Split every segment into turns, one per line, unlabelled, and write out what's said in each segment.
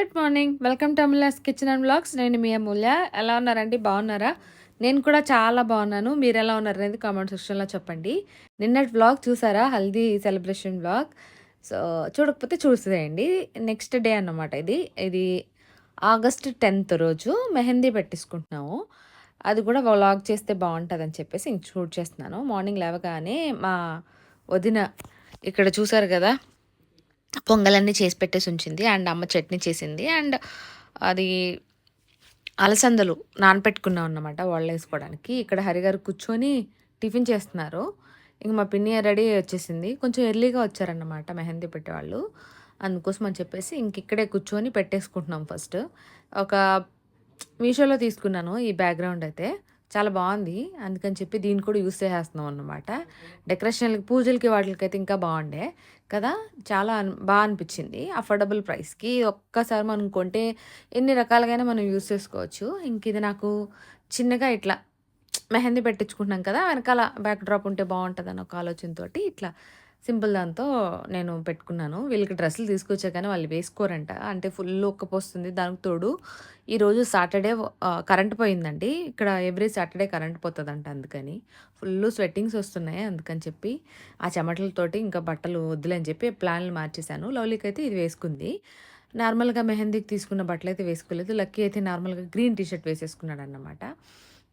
Good morning welcome to Amulya's kitchen and blogs నేను మీ అమూల్య. ఎలా ఉన్నారండి? బాగున్నారా? నేను కూడా చాలా బాగున్నాను. మీరు ఎలా ఉన్నారు అనేది కామెంట్ సెక్షన్లో చెప్పండి. నిన్నటి వ్లాగ్ చూసారా? హల్దీ సెలబ్రేషన్ బ్లాగ్ సో చూడకపోతే చూసేయండి. నెక్స్ట్ డే అన్నమాట ఇది. ఇది ఆగస్ట్ టెన్త్ రోజు మెహందీ పెట్టించుకుంటున్నాము. అది కూడా వ్లాగ్ చేస్తే బాగుంటుందని చెప్పేసి ఇంక షూట్ చేస్తున్నాను. మార్నింగ్ లేవగానే మా వదిన ఇక్కడ చూసారు కదా? పొంగలన్నీ చేసి పెట్టేసి ఉంచింది. అండ్ అమ్మ చట్నీ చేసింది. అండ్ అది అలసందలు నానపెట్టుకున్నాం అన్నమాట వాళ్ళు వేసుకోవడానికి. ఇక్కడ హరిగారు కూర్చొని టిఫిన్ చేస్తున్నారు. ఇంక మా పిన్ని రెడీ వచ్చేసింది. కొంచెం ఎర్లీగా వచ్చారన్నమాట మెహందీ పెట్టేవాళ్ళు. అందుకోసం అని చెప్పేసి ఇంక ఇక్కడే కూర్చొని పెట్టేసుకుంటున్నాం ఫస్ట్. ఒక మీషోలో తీసుకున్నాను ఈ బ్యాక్గ్రౌండ్ అయితే. చాలా బాగుంది. అందుకని చెప్పి దీన్ని కూడా యూస్ చేసేస్తున్నాం అన్నమాట. డెకరేషన్లకి పూజలకి వాటికి అయితే ఇంకా బాగుండే. కదా? చాలా అన్- బాగా అనిపించింది. అఫోర్డబుల్ ప్రైస్కి. ఒక్కసారి మనం కొంటే ఎన్ని రకాలుగానే మనం యూస్ చేసుకోవచ్చు. ఇంక ఇది నాకు చిన్నగా ఇట్లా మెహందీ పెట్టించుకుంటున్నాం కదా? వెనకాల బ్యాక్ డ్రాప్ ఉంటే బాగుంటుంది అని ఒక ఆలోచనతోటి ఇట్లా సింపుల్ దాంతో నేను పెట్టుకున్నాను. వీళ్ళకి డ్రెస్సులు తీసుకొచ్చా కానీ వాళ్ళు వేసుకోరంట. అంటే ఫుల్ ఒక్కపోస్తుంది దానికి తోడు ఈరోజు సాటర్డే కరెంట్ పోయిందండి. ఇక్కడ ఎవ్రీ సాటర్డే కరెంట్ పోతుందంట అందుకని. ఫుల్ స్వెట్టింగ్స్ వస్తున్నాయి అందుకని చెప్పి ఆ చెమటలతోటి ఇంకా బట్టలు వద్దులని చెప్పి ప్లాన్లు మార్చేశాను. లవ్లీకి అయితే ఇది వేసుకుంది. నార్మల్గా మెహందీకి తీసుకున్న బట్టలు అయితే వేసుకోలేదు. లక్కీ అయితే నార్మల్గా గ్రీన్ టీ షర్ట్ వేసేసుకున్నాడు అన్నమాట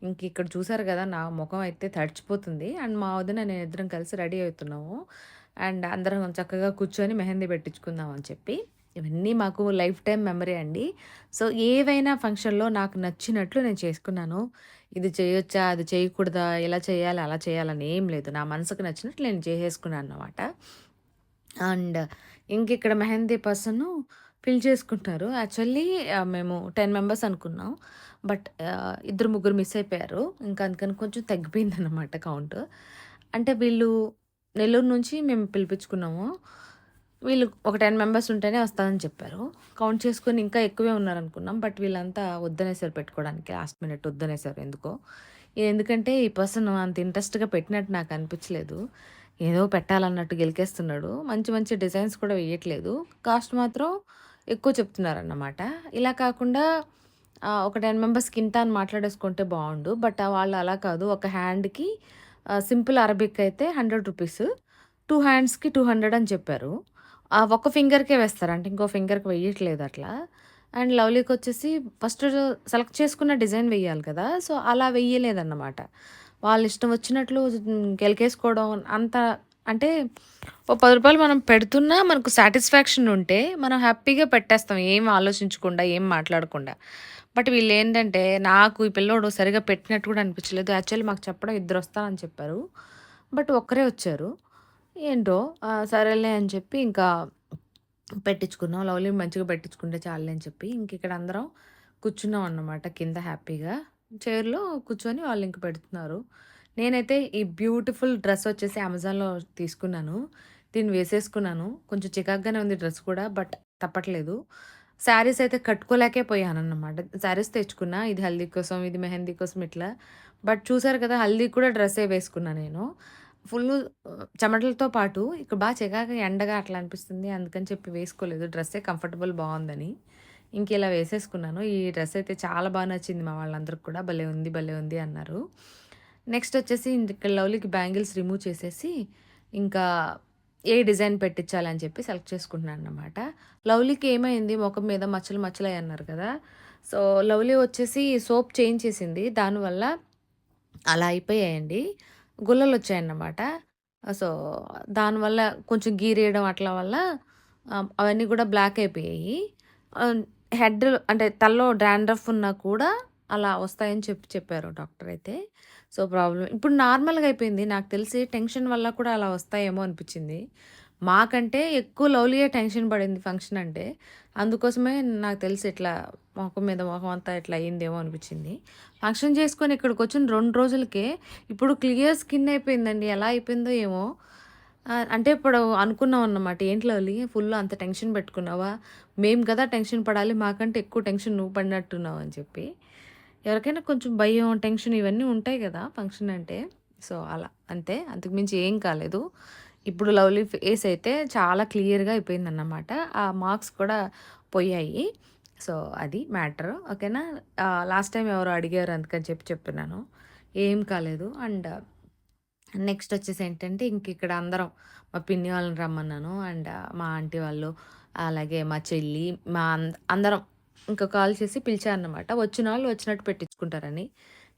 ఇంక ఇక్కడ చూసారు కదా నా ముఖం అయితే తడిచిపోతుంది. అండ్ మా వదిన నేను ఇద్దరం కలిసి రెడీ అవుతున్నాము. అండ్ అందరం చక్కగా కూర్చొని మెహందీ పెట్టించుకుందాం అని చెప్పి. ఇవన్నీ మాకు లైఫ్ టైం మెమరీ అండి. సో ఏవైనా ఫంక్షన్లో నాకు నచ్చినట్లు నేను చేసుకున్నాను. ఇది చేయొచ్చా అది చేయకూడదా ఇలా చేయాలి అలా చేయాలని ఏం లేదు. నా మనసుకు నచ్చినట్లు నేను చేసేసుకున్నాను అన్నమాట. అండ్ ఇంక ఇక్కడ మెహందీ పర్సన్ ఫిల్ చేసుకుంటారు యాక్చువల్లీ మేము టెన్ మెంబర్స్ అనుకున్నాం. బట్ ఇద్దరు ముగ్గురు మిస్ అయిపోయారు. ఇంకా అందుకని కొంచెం తగ్గిపోయింది అనమాట కౌంట్. అంటే వీళ్ళు నెల్లూరు నుంచి మేము పిలిపించుకున్నాము. వీళ్ళు ఒక టెన్ మెంబర్స్ ఉంటేనే వస్తానని చెప్పారు. కౌంట్ చేసుకొని ఇంకా ఎక్కువే ఉన్నారనుకున్నాం. బట్ వీళ్ళంతా వద్దనేసారు పెట్టుకోవడానికి. లాస్ట్ మినిట్ వద్దనేసారు ఎందుకో. ఎందుకంటే ఈ పర్సన్ అంత ఇంట్రెస్ట్గా పెట్టినట్టు నాకు అనిపించలేదు. ఏదో పెట్టాలన్నట్టు గెలికేస్తున్నాడు. మంచి మంచి డిజైన్స్ కూడా వేయట్లేదు. కాస్ట్ మాత్రం ఎక్కువ చెప్తున్నారన్నమాట. ఇలా కాకుండా ఒక టెన్ మెంబర్స్కి ఇంత అని మాట్లాడేసుకుంటే బాగుండు. బట్ వాళ్ళు అలా కాదు. ఒక హ్యాండ్కి సింపుల్ అరబిక్ అయితే హండ్రెడ్ రూపీస్. టూ హ్యాండ్స్కి టూ హండ్రెడ్ అని చెప్పారు. ఒక ఒక్క ఫింగర్కే వేస్తారు. అంటే ఇంకో ఫింగర్కి వెయ్యట్లేదు అట్లా. అండ్ లవ్లీకి వచ్చేసి ఫస్ట్ సెలెక్ట్ చేసుకున్న డిజైన్ వెయ్యాలి కదా. సో అలా వెయ్యలేదన్నమాట వాళ్ళ ఇష్టం వచ్చినట్లు గెలికేసుకోవడం అంత అంటే ఓ పది రూపాయలు మనం పెడుతున్నా మనకు సాటిస్ఫాక్షన్ ఉంటే మనం హ్యాపీగా పెట్టేస్తాం. ఏం ఆలోచించకుండా ఏం మాట్లాడకుండా. బట్ వీళ్ళు ఏంటంటే నాకు ఈ పిల్లోడు సరిగా పెట్టినట్టు కూడా అనిపించలేదు. యాక్చువల్లీ మాకు చెప్పడం ఇద్దరు వస్తానని చెప్పారు. బట్ ఒక్కరే వచ్చారు. ఏంటో సరేలే అని చెప్పి ఇంకా పెట్టించుకున్నాం. లవ్లీ మంచిగా పెట్టించుకుంటే చాలే అని చెప్పి ఇంక ఇక్కడ అందరం కూర్చున్నాం అన్నమాట కింద హ్యాపీగా. చైర్లో కూర్చొని వాళ్ళు ఇంక పెడుతున్నారు. నేనైతే ఈ బ్యూటిఫుల్ డ్రెస్ వచ్చేసి అమెజాన్లో తీసుకున్నాను. దీన్ని వేసేసుకున్నాను. కొంచెం చికాగ్గానే ఉంది డ్రెస్ కూడా బట్ తప్పట్లేదు. శారీస్ అయితే కట్టుకోలేకే పోయాను అన్నమాట శారీస్ తెచ్చుకున్నా ఇది హల్దీ కోసం ఇది మెహందీ కోసం ఇట్లా. బట్ చూసారు కదా హల్దీ కూడా డ్రెస్సే వేసుకున్నా నేను. ఫుల్ చెమటలతో పాటు ఇక్కడ బాగా చెగాక ఎండగా అట్లా అనిపిస్తుంది. అందుకని చెప్పి వేసుకోలేదు. డ్రెస్సే కంఫర్టబుల్ బాగుందని. ఇంక ఇలా వేసేసుకున్నాను. ఈ డ్రెస్ అయితే చాలా బాగా నచ్చింది మా వాళ్ళందరికి కూడా. భలే ఉంది భలే ఉంది అన్నారు. నెక్స్ట్ వచ్చేసి ఇక్కడ లవ్లీకి బ్యాంగిల్స్ రిమూవ్ చేసేసి ఇంకా ఏ డిజైన్ పెట్టించాలని చెప్పి సెలెక్ట్ చేసుకుంటున్నాను అన్నమాట. లవ్లీకి ఏమైంది? ముఖం మీద మచ్చలు మచ్చలు అన్నారు కదా. సో లవ్లీ వచ్చేసి సోప్ చేంజ్ చేసింది. దానివల్ల అలా అయిపోయాయండి. గుల్లలు వచ్చాయన్నమాట. సో దానివల్ల కొంచెం గీరేయడం అట్లా వల్ల అవన్నీ కూడా బ్లాక్ అయిపోయాయి. హెడ్ అంటే తలలో డాండ్రఫ్ ఉన్నా కూడా అలా వస్తాయని చెప్పి చెప్పారు డాక్టర్ అయితే. సో ప్రాబ్లం ఇప్పుడు నార్మల్గా అయిపోయింది. నాకు తెలిసి టెన్షన్ వల్ల కూడా అలా వస్తాయేమో అనిపించింది. మాకంటే ఎక్కువ లవ్లీయే టెన్షన్ పడింది ఫంక్షన్ అంటే. అందుకోసమే నాకు తెలిసి ఇట్లా మొఖం మీద మొఖం అంతా ఇట్లా అయ్యిందేమో అనిపించింది. ఫంక్షన్ చేసుకొని ఇక్కడికి వచ్చిన రెండు రోజులకే ఇప్పుడు క్లియర్ స్కిన్ అయిపోయిందండి. ఎలా అయిపోయిందో ఏమో. అంటే ఇప్పుడు అనుకున్నాం అన్నమాట. ఏంటి లవ్లీ? ఫుల్ అంత టెన్షన్ పెట్టుకున్నావా? మేము కదా టెన్షన్ పడాలి. మాకంటే ఎక్కువ టెన్షన్ నువ్వు పడినట్టున్నావు అని చెప్పి. ఎవరికైనా కొంచెం భయం టెన్షన్ ఇవన్నీ ఉంటాయి కదా ఫంక్షన్ అంటే సో అలా అంతే అంతకుమించి ఏం కాలేదు ఇప్పుడు లవ్లీ ఫేస్ అయితే చాలా క్లియర్‌గా అయిపోయిందన్నమాట. ఆ మార్క్స్ కూడా పోయాయి. సో, అది మ్యాటర్. ఓకేనా. లాస్ట్ టైం ఎవరో అడిగారు అందుకని చెప్పి చెప్తున్నాను. ఏం కాలేదు. అండ్ నెక్స్ట్ వచ్చేసి ఏంటంటే ఇంక ఇక్కడ అందరం మా పిన్ని వాళ్ళని రమ్మన్నాను. అండ్ మా ఆంటీ వాళ్ళు, అలాగే మా చెల్లి, మా అంద అందరం ఇంకా కాల్ చేసి పిలిచారనమాట వచ్చిన వాళ్ళు వచ్చినట్టు పెట్టించుకుంటారని.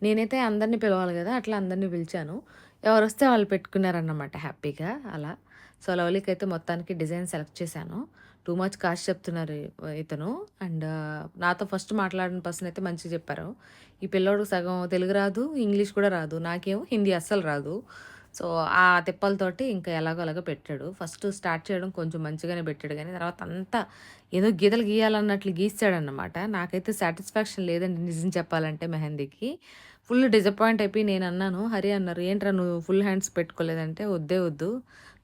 నేనైతే అందరిని పిలవాలి కదా అట్లా అందరిని పిలిచాను. ఎవరు వస్తే వాళ్ళు పెట్టుకున్నారన్నమాట హ్యాపీగా అలా. సో, లవ్లీకైతే మొత్తానికి డిజైన్ సెలెక్ట్ చేశాను. టూ మచ్ కాస్ట్ చెప్తున్నారు ఇతను. అండ్ నాతో ఫస్ట్ మాట్లాడిన పర్సన్ అయితే మంచిగా చెప్పారు. ఈ పిల్లోడు సగం తెలుగు రాదు, ఇంగ్లీష్ కూడా రాదు. నాకేమో హిందీ అస్సలు రాదు. సో, ఆ తిప్పలతోటి ఇంకా ఎలాగో అలాగో పెట్టాడు. ఫస్ట్ స్టార్ట్ చేయడం కొంచెం మంచిగానే పెట్టాడు కానీ తర్వాత అంతా ఏదో గీతలు గీయాలన్నట్లు గీసాడనమాట నాకైతే సాటిస్ఫాక్షన్ లేదండి నిజం చెప్పాలంటే మెహందీకి. ఫుల్ డిసప్పాయింట్ అయిపోయి నేను అన్నాను హరి అన్నారు, "ఏంట్రా నువ్వు ఫుల్ హ్యాండ్స్ పెట్టుకోలేదంటే?" "వద్దే వద్దు.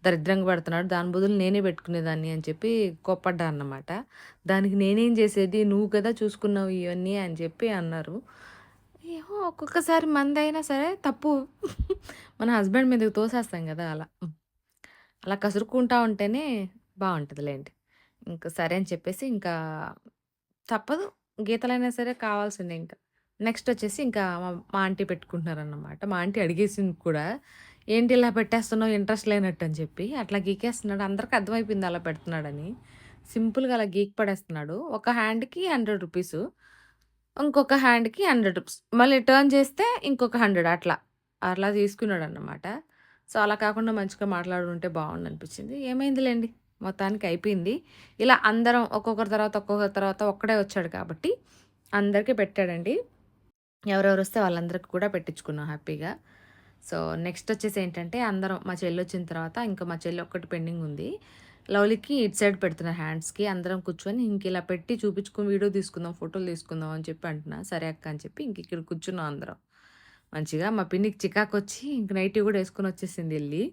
దరిద్రంగా పెడుతున్నాడు. దాని బదులు నేనే పెట్టుకునేదాన్ని" అని చెప్పి కోప్పడ్డా అన్నమాట. దానికి నేనేం చేసేది? నువ్వు కదా చూసుకున్నావు ఇవన్నీ అని చెప్పి అన్నారు. ఏమో ఒక్కొక్కసారి మందైనా సరే తప్పు మన హస్బెండ్ మీదకి తోసేస్తాం కదా! అలా. అలా కసురుకుంటా ఉంటేనే బావుంటదిలెండి. ఇంకా సరే అని చెప్పేసి ఇంకా తప్పదు. గీతలైనా సరే కావాల్సిందే ఇంకా నెక్స్ట్ వచ్చేసి ఇంకా మా మా ఆంటీ పెట్టుకుంటున్నారన్నమాట. మా ఆంటీ అడిగేసింది కూడా. "ఏంటి ఇలా పెట్టేస్తున్నావు ఇంట్రెస్ట్ లేనట్టు" అని చెప్పి. అట్లా గీకేస్తున్నాడు. అందరికి అర్థమైపోయింది అలా పెడుతున్నాడని. సింపుల్‌గా అలా గీకి పడేస్తున్నాడు. ఒక హ్యాండ్‌కి హండ్రెడ్ రూపీసు ఇంకొక హ్యాండ్‌కి హండ్రెడ్ రూపీస్ మళ్ళీ టర్న్ చేస్తే ఇంకొక 100 అట్లా. అట్లా తీసుకున్నాడన్నమాట. సో, అలా కాకుండా మంచిగా మాట్లాడుంటే బావుండనిపించింది. ఏమైందిలేండి మొత్తానికి అయిపోయింది. ఇలా అందరం ఒక్కొక్కరి తర్వాత, ఒక్కొక్కరి తర్వాత ఒక్కడే వచ్చాడు కాబట్టి అందరికీ పెట్టాడండి. ఎవరెవరు వస్తే వాళ్ళందరికి కూడా పెట్టించుకున్నాం హ్యాపీగా. సో, నెక్స్ట్ వచ్చేసి ఏంటంటే అందరం మా చెల్లి వచ్చిన తర్వాత ఇంకా మా చెల్లి ఒక్కటి పెండింగ్ ఉంది. లవ్లీకి ఇటు సైడ్ పెడుతున్నారు హ్యాండ్స్‌కి. అందరం కూర్చొని ఇంక ఇలా పెట్టి చూపించుకొని వీడియో తీసుకుందాం, ఫోటోలు తీసుకుందాం అని చెప్పి అంటున్నా. సరే అక్క అని చెప్పి ఇంక ఇక్కడ కూర్చున్నాం అందరం. మంచిగా మా పిన్నికి చికాకు వచ్చి ఇంక నైటీ కూడా వేసుకొని వచ్చేసింది ఎళ్ళి.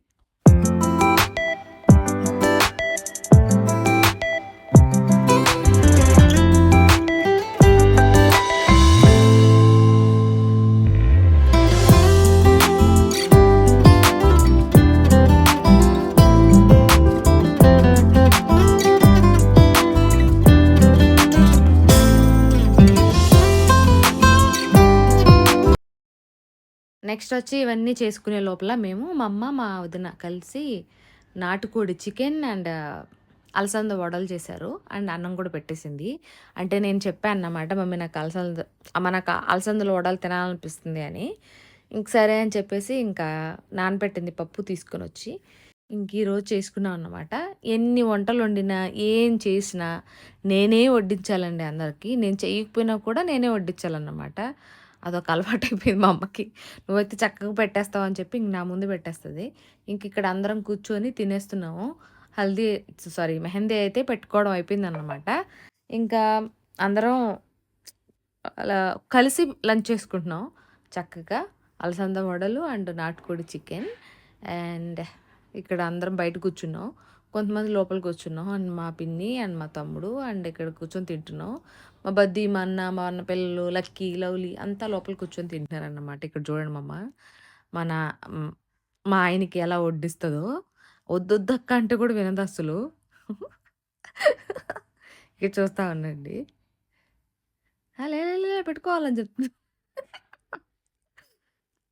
నెక్స్ట్ వచ్చి ఇవన్నీ చేసుకునే లోపల మేము మా అమ్మ, మా వదిన కలిసి నాటుకోడి చికెన్ అండ్ అలసంద వడలు చేశారు. అండ్ అన్నం కూడా పెట్టేసింది. అంటే నేను చెప్పాను అన్నమాట మమ్మీ నాకు అలసంద అమ్మ నాకు అలసందలు వడలు తినాలనిపిస్తుంది అని. ఇంక సరే అని చెప్పేసి ఇంకా నానబెట్టింది పప్పు తీసుకొనొచ్చి ఇంక ఈరోజు చేసుకున్నాం అన్నమాట. ఎన్ని వంటలు వండినా, ఏం చేసినా నేనే వడ్డించాలండి అందరికీ నేను చేయకపోయినా కూడా నేనే వడ్డించాలన్నమాట. అదొక అలవాటైపోయింది మా అమ్మకి. నువ్వైతే చక్కగా పెట్టేస్తావు అని చెప్పి ఇంక నా ముందు పెట్టేస్తుంది ఇంక ఇక్కడ అందరం కూర్చొని తినేస్తున్నాము. హల్దీ సారీ మెహందీ అయితే పెట్టుకోవడం అయిపోయింది అనమాట ఇంకా అందరం అలా కలిసి లంచ్ చేసుకుంటున్నాం చక్కగా. అలసంద వడలు అండ్ నాటుకోడి చికెన్. అండ్ ఇక్కడ అందరం బయట కూర్చున్నాం. కొంతమంది లోపల కూర్చున్నాం. అండ్ మా పిన్ని అండ్ మా తమ్ముడు అండ్ ఇక్కడ కూర్చొని తింటున్నాం. మా బద్ది, మా అన్న, మా అన్న పిల్లలు, లక్కీ, లవ్లీ అంతా లోపల కూర్చొని తింటున్నారన్నమాట. ఇక్కడ చూడండి మా అమ్మ. మన మా ఆయనకి ఎలా వడ్డిస్తుందో వద్దొద్దక్క అంటే కూడా వినదు అసలు ఇక చూస్తా ఉండండి. లే పెట్టుకోవాలని చెప్తుంది.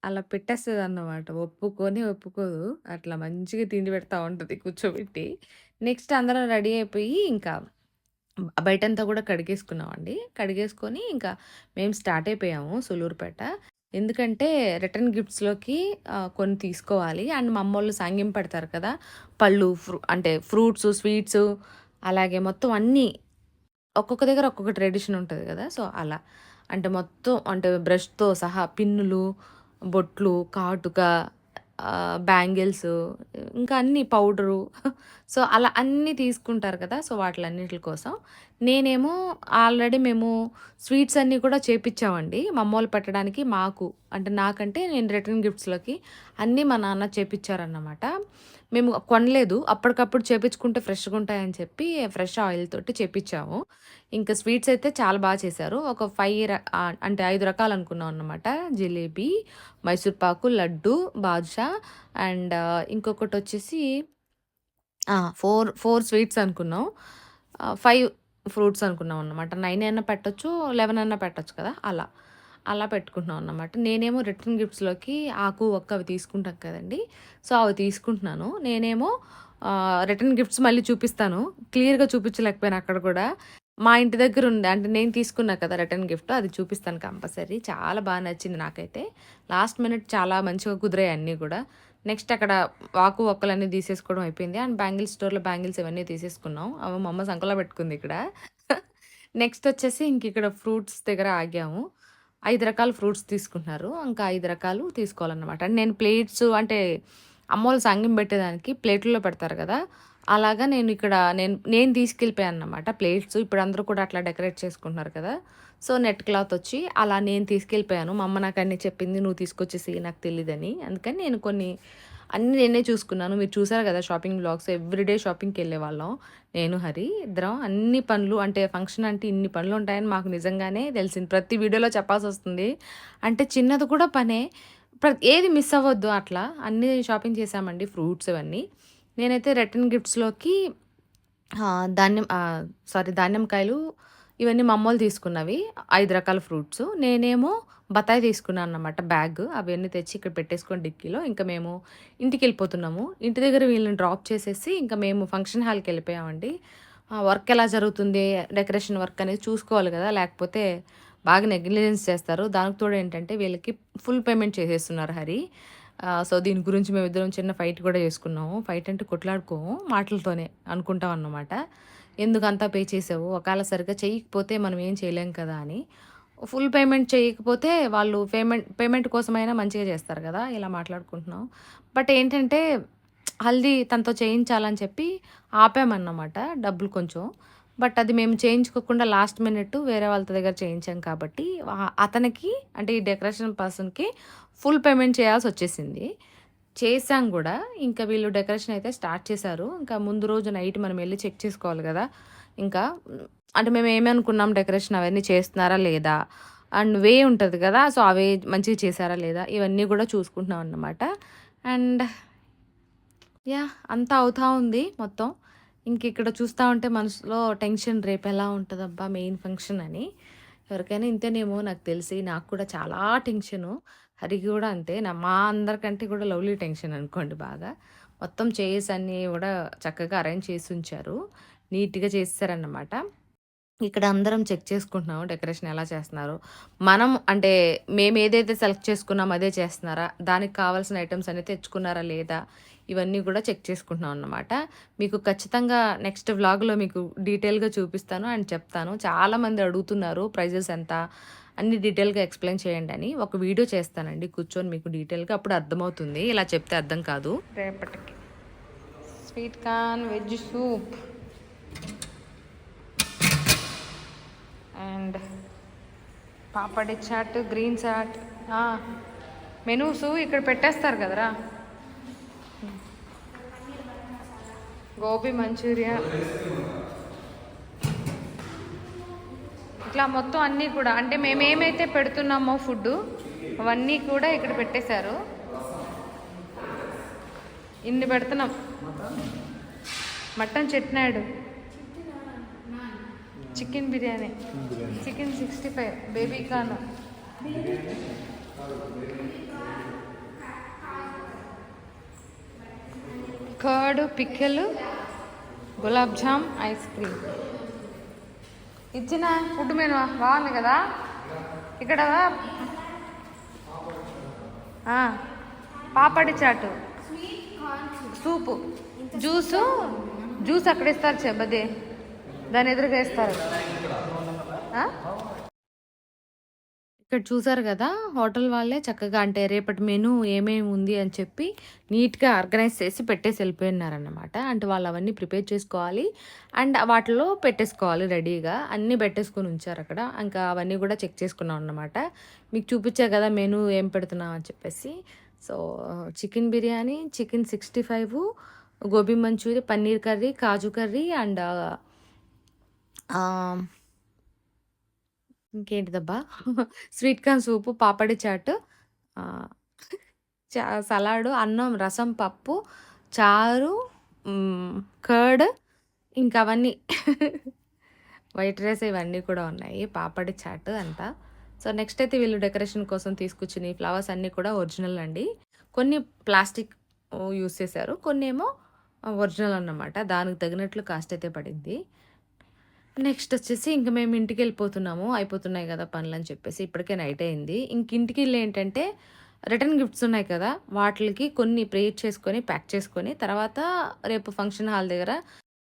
అలా పెట్టేస్తుంది అన్నమాట ఒప్పుకొని ఒప్పుకోదు. అట్లా మంచిగా తిండి పెడతా ఉంటుంది కూర్చోబెట్టి. నెక్స్ట్ అందరం రెడీ అయిపోయి ఇంకా బయటంతా కూడా కడిగేసుకున్నామండి. కడిగేసుకొని ఇంకా మేము స్టార్ట్ అయిపోయాము సులూరుపేట. ఎందుకంటే రిటర్న్ గిఫ్ట్స్‌లోకి కొన్ని తీసుకోవాలి. అండ్ మా అమ్మోళ్ళు సాంగ్యం పెడతారు కదా! పళ్ళు ఫ్రూ అంటే ఫ్రూట్స్, స్వీట్స్ అలాగే మొత్తం అన్నీ ఒక్కొక్క దగ్గర ఒక్కొక్క ట్రెడిషన్ ఉంటుంది కదా! సో, అలా. అంటే మొత్తం అంటే బ్రష్‌తో సహా పిన్నులు, బొట్లు, కాటుక బ్యాంగిల్స్ ఇంకా అన్ని పౌడరు. సో, అలా అన్నీ తీసుకుంటారు కదా! సో, వాటిలన్నిటి కోసం నేనేమో ఆల్రెడీ మేము స్వీట్స్ అన్నీ కూడా చేపిచ్చామండి. మా అమ్మోళ్ళు పెట్టడానికి మాకు. అంటే నాకంటే నేను రిటర్న్ గిఫ్ట్స్‌లోకి అన్నీ మా నాన్న చేపిచ్చారన్నమాట. మేము కొనలేదు. అప్పటికప్పుడు చేపించుకుంటే ఫ్రెష్‌గా ఉంటాయని చెప్పి ఫ్రెష్ ఆయిల్ తోటి చేపించాము. ఇంకా స్వీట్స్ అయితే చాలా బాగా చేశారు. ఒక ఫైవ్ అంటే ఐదు రకాలు అనుకున్నాం అనమాట జిలేబీ, మైసూర్ పాకు, లడ్డు, బాదుషా అండ్ ఇంకొకటి వచ్చేసి ఫోర్ ఫోర్ స్వీట్స్ అనుకున్నాం. ఫైవ్ ఫ్రూట్స్ అనుకున్నాం అన్నమాట. నైన్ అయినా పెట్టచ్చు లెవెన్ అయినా పెట్టచ్చు కదా అలా. అలా పెట్టుకుంటున్నాం అన్నమాట. నేనేమో రిటర్న్ గిఫ్ట్స్లోకి ఆకు ఒక్క అవి తీసుకుంటాం కదండి. సో అవి తీసుకుంటున్నాను. నేనేమో రిటర్న్ గిఫ్ట్స్ మళ్ళీ చూపిస్తాను. క్లియర్గా చూపించలేకపోయాను అక్కడ కూడా. మా ఇంటి దగ్గర ఉంది. అంటే నేను తీసుకున్నా కదా రిటర్న్ గిఫ్ట్ అది చూపిస్తాను కంపల్సరీ. చాలా బాగా నచ్చింది నాకైతే. లాస్ట్ మినిట్ చాలా మంచిగా కుదిరాయి అన్నీ కూడా. నెక్స్ట్ అక్కడ వాకు ఒక్కలన్నీ తీసేసుకోవడం అయిపోయింది. అండ్ బ్యాంగిల్స్ స్టోర్లో బ్యాంగిల్స్ ఇవన్నీ తీసేసుకున్నాం. అవి మా అమ్మ సంకలో పెట్టుకుంది ఇక్కడ. నెక్స్ట్ వచ్చేసి ఇంక ఇక్కడ ఫ్రూట్స్ దగ్గర ఆగాము. ఐదు రకాల ఫ్రూట్స్ తీసుకుంటున్నారు. ఇంకా ఐదు రకాలు తీసుకోవాలన్నమాట. అంటే నేను ప్లేట్స్ అంటే అమ్మోళ్ళు సంగం పెట్టేదానికి ప్లేట్లలో పెడతారు కదా. అలాగా నేను ఇక్కడ నేను నేను తీసుకెళ్ళిపోయాను అనమాట ప్లేట్స్. ఇప్పుడు అందరూ కూడా అట్లా డెకరేట్ చేసుకుంటున్నారు కదా. సో నెట్ క్లాత్ వచ్చి అలా నేను తీసుకెళ్ళిపోయాను. మా అమ్మ నాకు అన్నీ చెప్పింది నువ్వు తీసుకొచ్చేసి నాకు తెలియదని అందుకని నేను కొన్ని అన్నీ నేనే చూసుకున్నాను. మీరు చూసారు కదా షాపింగ్ బ్లాగ్స్ ఎవ్రీడే షాపింగ్కి వెళ్ళే వాళ్ళం. నేను హరి ఇద్దరం అన్ని పనులు అంటే ఫంక్షన్ అంటే ఇన్ని పనులు ఉంటాయని మాకు నిజంగానే తెలిసింది. ప్రతి వీడియోలో చెప్పాల్సి వస్తుంది. అంటే చిన్నది కూడా పనే. ఏది మిస్ అవ్వద్దు అట్లా. అన్నీ షాపింగ్ చేశామండి ఫ్రూట్స్ ఇవన్నీ నేనైతే రిటర్న్ గిఫ్ట్స్లోకి ధాన్యం సారీ ధాన్యంకాయలు ఇవన్నీ మమ్మల్ని తీసుకున్నవి. ఐదు రకాల ఫ్రూట్స్. నేనేమో బత్తాయి తీసుకున్నాను అన్నమాట బ్యాగ్. అవన్నీ తెచ్చి ఇక్కడ పెట్టేసుకొని డిక్కీలో. ఇంకా మేము ఇంటికి వెళ్ళిపోతున్నాము ఇంటి దగ్గర వీళ్ళని డ్రాప్ చేసేసి ఇంకా మేము ఫంక్షన్ హాల్కి వెళ్ళిపోయామండి. వర్క్ ఎలా జరుగుతుంది డెకరేషన్ వర్క్ అనేది చూసుకోవాలి కదా. లేకపోతే బాగా నెగ్లిజెన్స్ చేస్తారు. దానికి తోడు ఏంటంటే వీళ్ళకి ఫుల్ పేమెంట్ చేసేస్తున్నారు హరి. సో దీని గురించి మేము ఇద్దరం చిన్న ఫైట్ కూడా చేసుకున్నాము. ఫైట్ అంటే కొట్లాడుకోము మాటలతోనే అనుకుంటాం అన్నమాట. ఎందుకు అంతా పే చేసావు? ఒకవేళ సరిగ్గా చేయకపోతే మనం ఏం చేయలేం కదా అని. ఫుల్ పేమెంట్ చేయకపోతే వాళ్ళు పేమెంట్ పేమెంట్ కోసమైనా మంచిగా చేస్తారు కదా? ఇలా మాట్లాడుకుంటున్నాం. బట్ ఏంటంటే హల్దీ తనతో చేయించాలని చెప్పి ఆపామన్నమాట డబ్బులు కొంచెం. బట్ అది మేము చేయించుకోకుండా లాస్ట్ మినిట్ వేరే వాళ్ళ దగ్గర చేయించాం కాబట్టి అతనికి అంటే ఈ డెకరేషన్ పర్సన్కి ఫుల్ పేమెంట్ చేయాల్సి వచ్చేసింది. చేసాం కూడా. ఇంకా వీళ్ళు డెకరేషన్ అయితే స్టార్ట్ చేశారు. ఇంకా ముందు రోజు నైట్ మనం వెళ్ళి చెక్ చేసుకోవాలి కదా. ఇంకా అంటే మేము ఏమనుకున్నాం డెకరేషన్ అవన్నీ చేస్తున్నారా లేదా? అండ్ వే ఉంటుంది కదా సో అవే మంచిగా చేశారా లేదా? ఇవన్నీ కూడా చూసుకుంటున్నాం అన్నమాట. అండ్ యా అంతా అవుతా ఉంది మొత్తం. ఇంక ఇక్కడ చూస్తూ ఉంటే మనసులో టెన్షన్ రేపు ఎలా ఉంటుందబ్బా మెయిన్ ఫంక్షన్ అని. ఎవరికైనా ఇంతేనేమో నాకు తెలిసి నాకు కూడా చాలా టెన్షను. హరికి కూడా అంతే. నా మా అందరికంటే కూడా లవ్లీ టెన్షన్ అనుకోండి బాగా. మొత్తం చైర్స్ అన్నీ కూడా చక్కగా అరేంజ్ చేసి ఉంచారు. నీట్గా చేస్తారన్నమాట ఇక్కడ అందరం చెక్ చేసుకుంటున్నాము డెకరేషన్ ఎలా చేస్తున్నారు. మనం అంటే మేము ఏదైతే సెలెక్ట్ చేసుకున్నాం అదే చేస్తున్నారా? దానికి కావాల్సిన ఐటమ్స్ అనేది తెచ్చుకున్నారా లేదా? ఇవన్నీ కూడా చెక్ చేసుకుంటున్నాం అన్నమాట. మీకు ఖచ్చితంగా నెక్స్ట్ వ్లాగ్లో మీకు డీటెయిల్గా చూపిస్తాను అండ్ చెప్తాను. చాలామంది అడుగుతున్నారు ప్రైజెస్ ఎంత? అన్ని డీటెయిల్గా ఎక్స్ప్లెయిన్ చేయండి అని ఒక వీడియో చేస్తానండి. కూర్చొని మీకు డీటెయిల్గా అప్పుడు అర్థమవుతుంది. ఇలా చెప్తే అర్థం కాదు. రేపటికి. Sweet corn veg soup. And papdi chaat green chaat. Menus ఇక్కడ పెట్టేస్తారు కదరా? గోబీ మంచూరియా. ఇట్లా మొత్తం అన్నీ కూడా అంటే మేము ఏమైతే పెడుతున్నామో ఫుడ్ అవన్నీ కూడా ఇక్కడ పెట్టేశారు. ఇన్ని పెడుతున్నాం. Mutton Chettinad chicken biryani. Chicken sixty five baby corn. Curd పిక్కలు గులాబ్ జామ్ ఐస్ క్రీమ్. ఇచ్చిన ఫుడ్ మెను బాగుంది కదా? ఇక్కడ పాపడి చాటు. సూపు. జ్యూసు జ్యూస్ అక్కడ ఇస్తారు చెబ్బదే దాని ఎదురుగా ఇస్తారు ఇక్కడ చూసారు కదా హోటల్ వాళ్ళే చక్కగా అంటే రేపటి మెనూ ఏమేమి ఉంది అని చెప్పి నీట్గా ఆర్గనైజ్ చేసి పెట్టేసి వెళ్ళిపోయినారనమాట అంటే వాళ్ళు అవన్నీ ప్రిపేర్ చేసుకోవాలి. అండ్ వాటిలో పెట్టేసుకోవాలి రెడీగా. అన్నీ పెట్టేసుకొని ఉంచారు అక్కడ. ఇంకా అవన్నీ కూడా చెక్ చేసుకున్నాం అనమాట మీకు చూపించా కదా మెనూ ఏం పెడుతున్నాం అని చెప్పేసి. So chicken biryani chicken sixty five gobi Manchuria paneer curry kaju curry and ఇంకేంటిదబ్బా? Sweet corn soup papdi chaat చా సలాడు అన్నం రసం పప్పు చారు కర్డ్ ఇంకా అవన్నీ. వైట్ రైస్ ఇవన్నీ కూడా ఉన్నాయి. పాపడి చాట్ అంతా. సో నెక్స్ట్ అయితే వీళ్ళు డెకరేషన్ కోసం తీసుకొచ్చిన ఫ్లవర్స్ అన్నీ కూడా ఒరిజినల్ అండి. కొన్ని ప్లాస్టిక్ యూస్ చేశారు. కొన్ని ఏమో ఒరిజినల్ అన్నమాట. దానికి తగినట్లు కాస్ట్ అయితే పడింది. నెక్స్ట్ వచ్చేసి ఇంక మేము ఇంటికి వెళ్ళిపోతున్నాము అయిపోతున్నాయి కదా పనులు అని చెప్పేసి ఇప్పటికే నైట్ అయింది. ఇంక ఇంటికి వెళ్ళి ఏంటంటే రిటర్న్ గిఫ్ట్స్ ఉన్నాయి కదా వాటికి కొన్ని ప్రేట్ చేసుకొని ప్యాక్ చేసుకొని తర్వాత రేపు ఫంక్షన్ హాల్ దగ్గర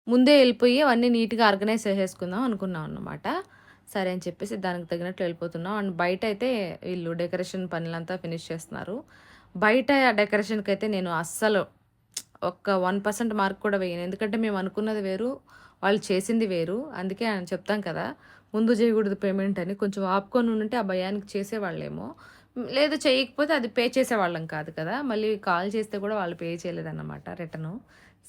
ముందే వెళ్ళిపోయి అవన్నీ నీట్గా ఆర్గనైజ్ చేసేసుకుందాం అనుకున్నాం అనమాట సరే అని చెప్పేసి దానికి తగినట్లు వెళ్ళిపోతున్నాం. అండ్ బయట అయితే వీళ్ళు డెకరేషన్ పనులంతా ఫినిష్ చేస్తున్నారు. బయట డెకరేషన్కి అయితే నేను అస్సలు ఒక్క వన్ పర్సెంట్ మార్క్ కూడా వేయను. ఎందుకంటే మేము అనుకున్నది వేరు వాళ్ళు చేసింది వేరు. అందుకే ఆయన చెప్తాం కదా ముందు చేయకూడదు పేమెంట్ అని. కొంచెం ఆపుకొని ఉంటే ఆ భయానికి చేసేవాళ్ళేమో. లేదు చేయకపోతే అది పే చేసేవాళ్ళం కాదు కదా. మళ్ళీ కాల్ చేస్తే కూడా వాళ్ళు పే చేయలేదన్నమాట రిటర్ను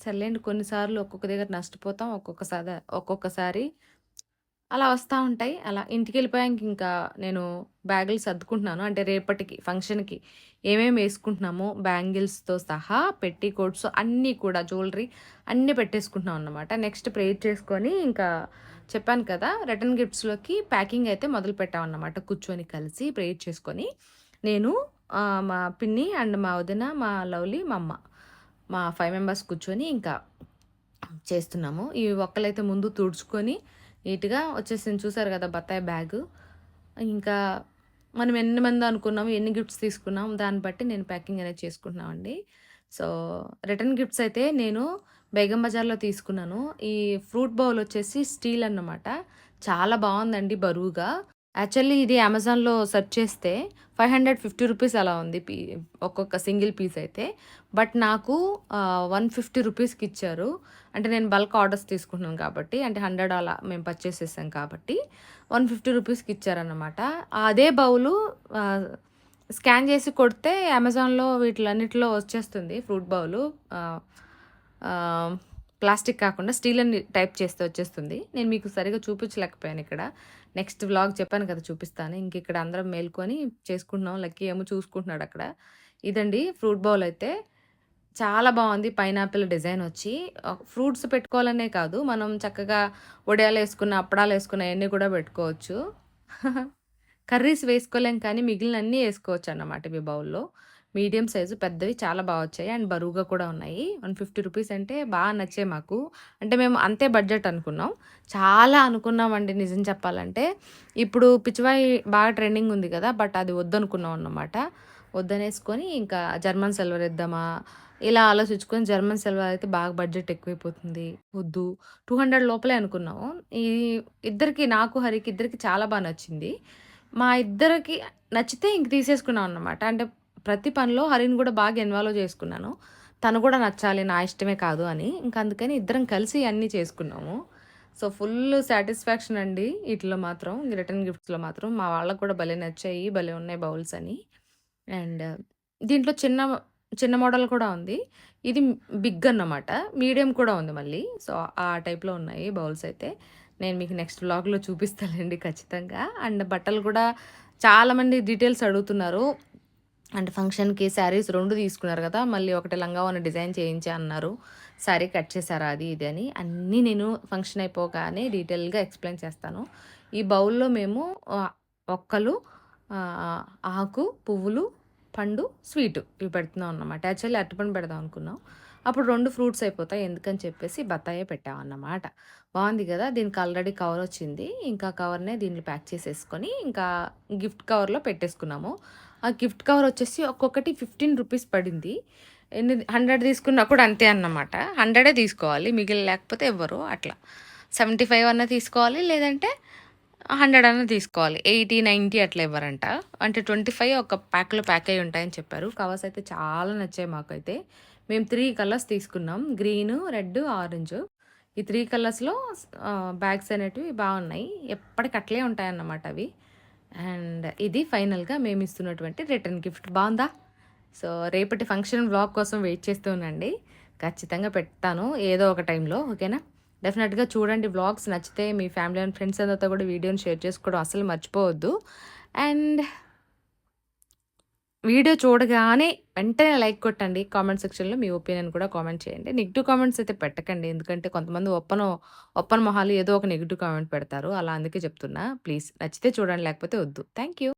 సర్లేండి కొన్నిసార్లు ఒక్కొక్క దగ్గర నష్టపోతాం. ఒక్కొక్కసారి ఒక్కొక్కసారి అలా వస్తూ ఉంటాయి. అలా ఇంటికి వెళ్ళిపోయాక ఇంకా నేను బ్యాగులు సర్దుకుంటున్నాను. అంటే రేపటికి ఫంక్షన్కి ఏమేమి వేసుకుంటున్నామో బ్యాంగిల్స్తో సహా పెట్టి కోట్స్ అన్నీ కూడా జ్యువెలరీ అన్నీ పెట్టేసుకుంటున్నాం అన్నమాట. నెక్స్ట్ ప్రేర్ చేసుకొని ఇంకా చెప్పాను కదా రిటర్న్ గిఫ్ట్స్లోకి ప్యాకింగ్ అయితే మొదలు పెట్టామన్నమాట కూర్చొని కలిసి ప్రేర్ చేసుకొని నేను మా పిన్ని అండ్ మా వదిన మా లవ్లీ మా అమ్మ మా ఫైవ్ మెంబర్స్ కూర్చొని ఇంకా చేస్తున్నాము. ఈ ఒక్కలైతే ముందు తుడుచుకొని నీట్గా వచ్చేసింది. చూసారు కదా బత్తాయి బ్యాగ్. ఇంకా మనం ఎన్ని మంది అనుకున్నాము ఎన్ని గిఫ్ట్స్ తీసుకున్నాం దాన్ని బట్టి నేను ప్యాకింగ్ అనేది చేసుకుంటున్నామండి. సో రిటర్న్ గిఫ్ట్స్ అయితే నేను బేగం బజార్లో తీసుకున్నాను. ఈ ఫ్రూట్ బౌల్ వచ్చేసి స్టీల్ అన్నమాట. చాలా బాగుందండి బరువుగా. యాక్చువల్లీ ఇది అమెజాన్లో సెర్చ్ చేస్తే ఫైవ్ హండ్రెడ్ ఫిఫ్టీ రూపీస్ అలా ఉంది పీ ఒక్కొక్క సింగిల్ పీస్ అయితే. బట్ నాకు వన్ ఫిఫ్టీ రూపీస్కి ఇచ్చారు. అంటే నేను బల్క్ ఆర్డర్స్ తీసుకుంటున్నాను కాబట్టి అంటే హండ్రెడ్ అలా మేము పర్చేస్ చేసాం కాబట్టి వన్ ఫిఫ్టీ రూపీస్కి ఇచ్చారనమాట అదే బౌలు స్కాన్ చేసి కొడితే అమెజాన్లో వీటిలన్నిటిలో వచ్చేస్తుంది ఫ్రూట్ బౌలు. ప్లాస్టిక్ కాకుండా స్టీల్ అని టైప్ చేస్తే వచ్చేస్తుంది. నేను మీకు సరిగా చూపించలేకపోయాను ఇక్కడ. నెక్స్ట్ వ్లాగ్ చెప్పాను కదా చూపిస్తాను. ఇంక ఇక్కడ అందరం మేల్కొని చేసుకుంటున్నాం. లక్కీ ఏమో చూసుకుంటున్నాడు అక్కడ. ఇదండి ఫ్రూట్ బౌల్ అయితే. చాలా బాగుంది. పైనాపిల్ డిజైన్ వచ్చి. ఫ్రూట్స్ పెట్టుకోవాలనే కాదు. మనం చక్కగా వడియాలు వేసుకున్న అప్పడాలు వేసుకున్న అన్నీ కూడా పెట్టుకోవచ్చు. కర్రీస్ వేసుకోలేం కానీ మిగిలిన అన్నీ వేసుకోవచ్చు అన్నమాట మీ బౌల్లో. మీడియం సైజు పెద్దవి చాలా బాగా వచ్చాయి. అండ్ బరువుగా కూడా ఉన్నాయి. వన్ ఫిఫ్టీ రూపీస్ అంటే బాగా నచ్చాయి మాకు. అంటే మేము అంతే బడ్జెట్ అనుకున్నాం. చాలా అనుకున్నామండి నిజం చెప్పాలంటే. ఇప్పుడు పిచ్చివాయి బాగా ట్రెండింగ్ ఉంది కదా బట్ అది వద్దనుకున్నాం అన్నమాట. వద్దనేసుకొని ఇంకా జర్మన్ సిల్వర్ ఇద్దామా ఇలా ఆలోచించుకొని జర్మన్ సిల్వర్ అయితే బాగా బడ్జెట్ ఎక్కువైపోతుంది. వద్దు. టూ హండ్రెడ్ లోపలే అనుకున్నాము ఈ ఇద్దరికి నాకు హరికి ఇద్దరికి చాలా బాగా నచ్చింది. మా ఇద్దరికి నచ్చితే ఇంక తీసేసుకున్నాం అనమాట అంటే ప్రతి పనిలో హరిని కూడా బాగా ఇన్వాల్వ్ చేసుకున్నాను. తను కూడా నచ్చాలి నా ఇష్టమే కాదు అని. ఇంకా అందుకని ఇద్దరం కలిసి అన్నీ చేసుకున్నాము. సో ఫుల్ సాటిస్ఫాక్షన్ అండి వీటిలో మాత్రం. రిటర్న్ గిఫ్ట్స్లో మాత్రం. మా వాళ్ళకు కూడా భలే నచ్చాయి భలే ఉన్నాయి బౌల్స్ అని. అండ్ దీంట్లో చిన్న చిన్న మోడల్ కూడా ఉంది. ఇది బిగ్ అన్నమాట. మీడియం కూడా ఉంది మళ్ళీ. సో ఆ టైప్లో ఉన్నాయి బౌల్స్ అయితే. నేను మీకు నెక్స్ట్ వ్లాగ్లో చూపిస్తానండి ఖచ్చితంగా. అండ్ బట్టలు కూడా చాలామంది డీటెయిల్స్ అడుగుతున్నారు. అంటే ఫంక్షన్కి శారీస్ రెండు తీసుకున్నారు కదా మళ్ళీ ఒకటి ఉన్న డిజైన్ చేయించి అన్నారు. శారీ కట్ చేశారా అది ఇది అని అన్నీ నేను ఫంక్షన్ అయిపోగానే డీటెయిల్గా ఎక్స్ప్లెయిన్ చేస్తాను. ఈ బౌల్లో మేము ఒక్కలు ఆకు పువ్వులు పండు స్వీటు ఇవి పెడుతున్నాం అన్నమాట. యాక్చువల్లీ అరటిపండు పెడదాం అనుకున్నాం. అప్పుడు రెండు ఫ్రూట్స్ అయిపోతాయి ఎందుకని చెప్పేసి బత్తాయే పెట్టామన్నమాట బాగుంది కదా దీనికి ఆల్రెడీ కవర్ వచ్చింది. ఇంకా కవర్నే దీన్ని ప్యాక్ చేసేసుకొని ఇంకా గిఫ్ట్ కవర్లో పెట్టేసుకున్నాము. ఆ గిఫ్ట్ కవర్ వచ్చేసి ఒక్కొక్కటి ఫిఫ్టీన్ రూపీస్ పడింది. ఎన్ని హండ్రెడ్ తీసుకున్నా కూడా అంతే అన్నమాట. హండ్రెడే తీసుకోవాలి మిగిలి లేకపోతే ఎవ్వరు అట్లా. సెవెంటీ ఫైవ్ అన్న తీసుకోవాలి లేదంటే హండ్రెడ్ అన్న తీసుకోవాలి. ఎయిటీ నైంటీ అట్లా ఇవ్వరంట. అంటే ట్వంటీ ఫైవ్ ఒక ప్యాక్లో ప్యాక్ అయి ఉంటాయని చెప్పారు. కవర్స్ అయితే చాలా నచ్చాయి మాకైతే. మేము త్రీ కలర్స్ తీసుకున్నాం. Green red orange. ఈ త్రీ కలర్స్లో బ్యాగ్స్ అనేటివి బాగున్నాయి. ఎప్పటికట్లే అట్లే ఉంటాయన్నమాట అవి. అండ్ ఇది ఫైనల్గా మేము ఇస్తున్నటువంటి రిటర్న్ గిఫ్ట్. బాగుందా? సో రేపటి ఫంక్షన్ వ్లాగ్ కోసం వెయిట్ చేస్తూ ఉండండి ఖచ్చితంగా పెడతాను ఏదో ఒక టైంలో ఓకేనా? డెఫినెట్గా చూడండి వ్లాగ్స్ నచ్చితే మీ ఫ్యామిలీ అండ్ ఫ్రెండ్స్ అందరితో కూడా వీడియోని షేర్ చేసుకోవడం అసలు మర్చిపోవద్దు. అండ్ వీడియో చూడగానే వెంటనే లైక్ కొట్టండి. కామెంట్ సెక్షన్‌లో మీ ఒపీనియన్ కూడా కామెంట్ చేయండి. నెగిటివ్ కామెంట్స్ అయితే పెట్టకండి. ఎందుకంటే కొంతమంది ఒప్పన ఒప్పన మొహాలు ఏదో ఒక నెగిటివ్ కామెంట్ పెడతారు. అలా అందుకే చెప్తున్నా. ప్లీజ్ నచ్చితే చూడండి లేకపోతే వద్దు. Thank you.